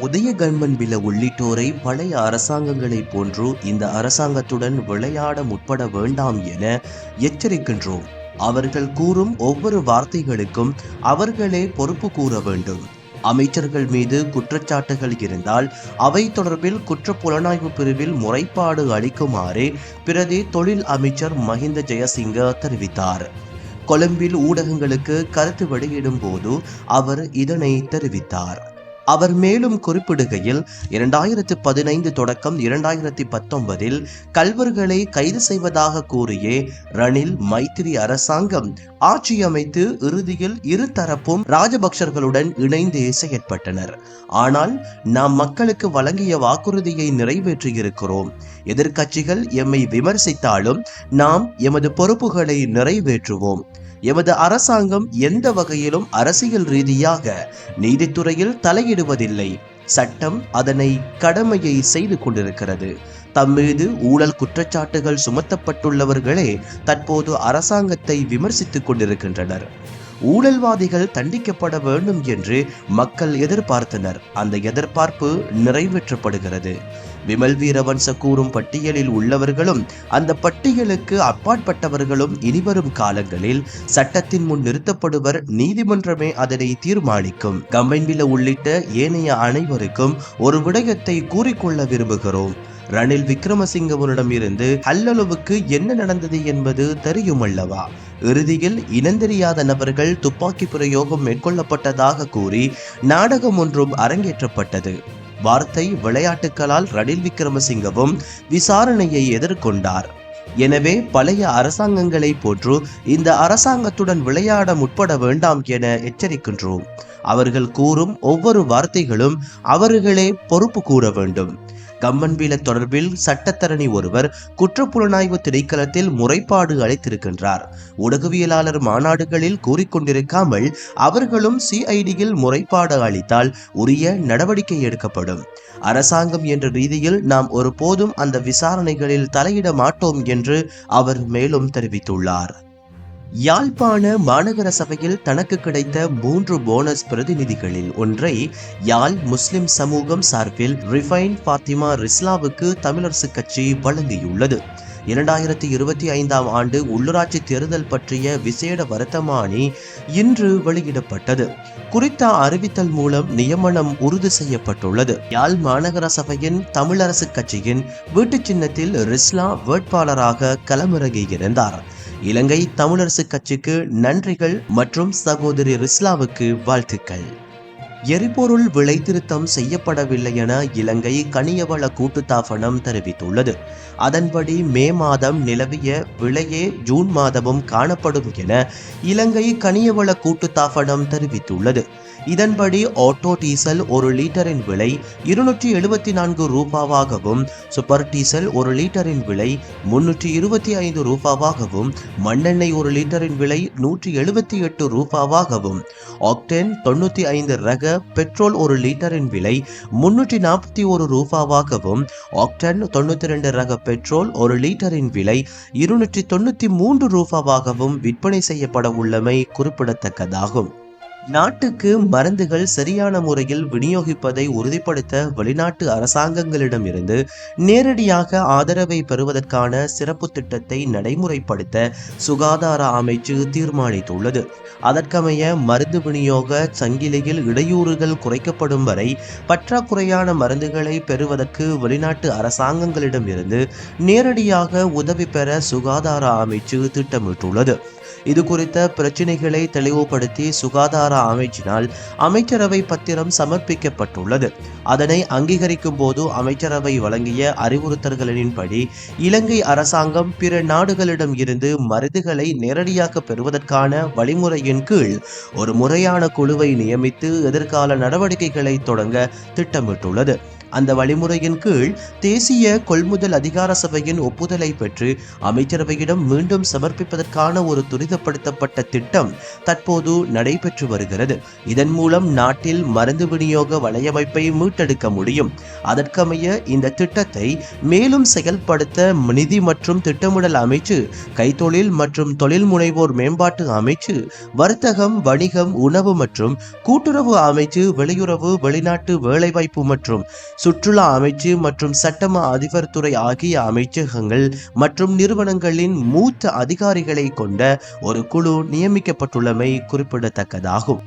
உதயகன்மன் பில உள்ளிட்டோரை பழைய அரசாங்கங்களைப் போன்று இந்த அரசாங்கத்துடன் விளையாட முற்பட வேண்டாம் என எச்சரிக்கின்றோம். அவர்கள் கூறும் ஒவ்வொரு வார்த்தைகளுக்கும் அவர்களே பொறுப்பு கூற வேண்டும். அமைச்சர்கள் மீது குற்றச்சாட்டுகள் இருந்தால் அவை தொடர்பில் குற்ற புலனாய்வு பிரிவில் முறைப்பாடு அளிக்குமாறு பிரதி தொழில் அமைச்சர் மஹிந்த ஜெயசிங்க தெரிவித்தார். கொழும்பில் ஊடகங்களுக்கு கருத்து வெளியிடும் போது அவர் இதனை தெரிவித்தார். அவர் மேலும் குறிப்பிடுகையில் இரண்டாயிரத்து பதினைந்து தொடக்கம் இரண்டாயிரத்தி பத்தொன்பதில் கல்வர்களை கைது செய்வதாக கூறியே ரணில் மைத்திரி அரசாங்கம் ஆட்சி அமைத்து இறுதியில் இரு தரப்பும் ராஜபக்சர்களுடன் இணைந்தே செயற்பட்டனர். ஆனால் நாம் மக்களுக்கு வழங்கிய வாக்குறுதியை நிறைவேற்றியிருக்கிறோம். எதிர்க்கட்சிகள் எம்மை விமர்சித்தாலும் நாம் எமது பொறுப்புகளை நிறைவேற்றுவோம். எமது அரசாங்கம் எந்த வகையிலும் அரசியல் ரீதியாக நீதித்துறையில் தலையிடுவதில்லை. சட்டம் அதனை கடமையை செய்து கொண்டிருக்கிறது. தம்மீது ஊழல் குற்றச்சாட்டுகள் சுமத்தப்பட்டுள்ளவர்களே தற்போது அரசாங்கத்தை விமர்சித்துக் கொண்டிருக்கின்றனர். ஊழல்வாதிகள் தண்டிக்கப்பட வேண்டும் என்று மக்கள் எதிர்பார்த்தனர். அந்த எதிர்பார்ப்பு நிறைவேற்றப்படுகிறது. விமல் வீரவன்ச கூறும் பட்டியலில் உள்ளவர்களும் அந்த பட்டியலுக்கு அப்பாற்பட்டவர்களும் இனிவரும் காலங்களில் சட்டத்தின் முன் நிறுத்தப்படுவர் நீதிமன்றமே அதனை தீர்மானிக்கும். கம்பைன்பில உள்ளிட்ட ஏனைய அனைவருக்கும் ஒரு விடயத்தை கூறிக்கொள்ள விரும்புகிறோம். ரணில் விக்ரமசிங்கவனிடம் இருந்து ஹல்லலுவுக்கு என்ன நடந்தது என்பது தெரியும் அல்லவா இறுதியில் இனந்தெரியாத நபர்கள் துப்பாக்கி பிரயோகம் மேற்கொள்ளப்பட்டதாக கூறி நாடகம் ஒன்றும் அரங்கேற்றப்பட்டது. வார்த்தை விளையாட்டுகளால் ரணில் விக்ரமசிங்கவும் விசாரணையை எதிர்கொண்டார். எனவே பழைய அரசாங்கங்களை போன்று இந்த அரசாங்கத்துடன் விளையாட முற்பட வேண்டாம் என எச்சரிக்கின்றோம். அவர்கள் கூறும் ஒவ்வொரு வார்த்தைகளும் அவர்களே பொறுப்பு கூற வேண்டும். கம்பன்பில தொடர்பில் சட்டத்தரணி ஒருவர் குற்றப்புலனாய்வு திணைக்களத்தில் முறைப்பாடு அளித்திருக்கின்றார். ஊடகவியலாளர் மாநாடுகளில் கூறிக்கொண்டிருக்காமல் அவர்களும் சிஐடியில் முறைப்பாடு அளித்தால் உரிய நடவடிக்கை எடுக்கப்படும். அரசாங்கம் என்ற ரீதியில் நாம் ஒருபோதும் அந்த விசாரணைகளில் தலையிட மாட்டோம் என்று அவர் மேலும் தெரிவித்துள்ளார். யாழ்ப்பாண மாநகர சபையில் தனக்கு கிடைத்த மூன்று போனஸ் பிரதிநிதிகளில் ஒன்றை யாழ் முஸ்லிம் சமூகம் சார்பில் ரிஃபைன் ஃபாத்திமா ரிஸ்லாவுக்கு தமிழரசு கட்சி வழங்கியுள்ளது. இரண்டாயிரத்தி இருபத்தி ஐந்தாம் ஆண்டு உள்ளூராட்சி தேர்தல் பற்றிய விசேட வர்த்தமானி இன்று வெளியிடப்பட்டது. குறித்த அறிவித்தல் மூலம் நியமனம் உறுதி செய்யப்பட்டுள்ளது. யாழ் மாநகர சபையின் தமிழரசு கட்சியின் வீட்டு சின்னத்தில் ரிஸ்லா வேட்பாளராக களமிறங்கியிருந்தார். இலங்கை தமிழரசு கட்சிக்கு நன்றிகள் மற்றும் சகோதரி ரிஸ்லாவுக்கு வாழ்த்துக்கள். எரிபொருள் விலை திருத்தம் செய்யப்படவில்லை என இலங்கை கனியவள கூட்டுத்தாபனம் தெரிவித்துள்ளது. அதன்படி மே மாதம் நிலவிய விலையே ஜூன் மாதமும் காணப்படும் என இலங்கை கனியவள கூட்டுத்தாபனம் தெரிவித்துள்ளது. இதன்படி ஆட்டோ டீசல் ஒரு லிட்டரின் விலை இருநூற்றி எழுபத்தி நான்கு ரூபாவாகவும் சூப்பர் டீசல் ஒரு லீட்டரின் விலை முன்னூற்றி இருபத்தி ஐந்து ரூபாவாகவும் மண்ணெண்ணெய் ஒரு லிட்டரின் விலை நூற்றி எழுபத்தி எட்டு ரூபாவாகவும் ஆக்டென் தொண்ணூற்றி ஐந்து ரக பெட்ரோல் ஒரு லீட்டரின் விலை முன்னூற்றி நாற்பத்தி ஒரு ரூபாவாகவும் ஆக்டன் தொண்ணூற்றி ரெண்டு ரக பெட்ரோல் ஒரு லீட்டரின் விலை இருநூற்றி தொண்ணூற்றி மூன்று ரூபாவாகவும் விற்பனை செய்யப்பட உள்ளமை குறிப்பிடத்தக்கதாகும். நாட்டுக்கு மருந்துகள் சரியான முறையில் விநியோகிப்பதை உறுதிப்படுத்த வெளிநாட்டு அரசாங்கங்களிடமிருந்து நேரடியாக ஆதரவை பெறுவதற்கான சிறப்பு திட்டத்தை நடைமுறைப்படுத்த சுகாதார அமைச்சு தீர்மானித்துள்ளது. அதற்கமைய மருந்து விநியோக சங்கிலியில் இடையூறுகள் குறைக்கப்படும் வரை பற்றாக்குறையான மருந்துகளை பெறுவதற்கு வெளிநாட்டு அரசாங்கங்களிடமிருந்து நேரடியாக உதவி பெற சுகாதார அமைச்சு திட்டமிட்டுள்ளது. இது குறித்த பிரச்சினைகளை தெளிவுபடுத்தி சுகாதார அமைச்சினால் அமைச்சரவை பத்திரம் சமர்ப்பிக்கப்பட்டுள்ளது. அதனை அங்கீகரிக்கும் போது அமைச்சரவை வழங்கிய அறிவுறுத்தல்களின்படி இலங்கை அரசாங்கம் பிற நாடுகளிடம் இருந்து மருந்துகளை நேரடியாக பெறுவதற்கான வழிமுறையின் கீழ் ஒரு முறையான குழுவை நியமித்து எதிர்கால நடவடிக்கைகளை தொடங்க திட்டமிட்டுள்ளது. அந்த வழிமுறையின் கீழ் தேசிய கொள்முதல் அதிகார சபையின் ஒப்புதலை பெற்று அமைச்சரவையிடம் மீண்டும் சமர்ப்பிப்பதற்கான ஒரு துரிதப்படுத்தப்பட்ட திட்டம் தற்போது நடைபெற்று வருகிறது. இதன் மூலம் நாட்டில் மருந்து விநியோக வலையமைப்பை மீட்டெடுக்க முடியும். அதற்கமைய இந்த திட்டத்தை மேலும் செயல்படுத்த நிதி மற்றும் திட்டமிடல் அமைச்சு கைத்தொழில் மற்றும் தொழில் முனைவோர் மேம்பாட்டு அமைச்சு வர்த்தகம் வணிகம் உணவு மற்றும் கூட்டுறவு அமைச்சு வெளியுறவு வெளிநாட்டு வேலைவாய்ப்பு மற்றும் சுற்றுலா அமைச்சு மற்றும் சட்டம அதிபர் துறை ஆகிய அமைச்சகங்கள் மற்றும் நிறுவனங்களின் மூத்த அதிகாரிகளை கொண்ட ஒரு குழு நியமிக்கப்பட்டுள்ளமை குறிப்பிடத்தக்கதாகும்.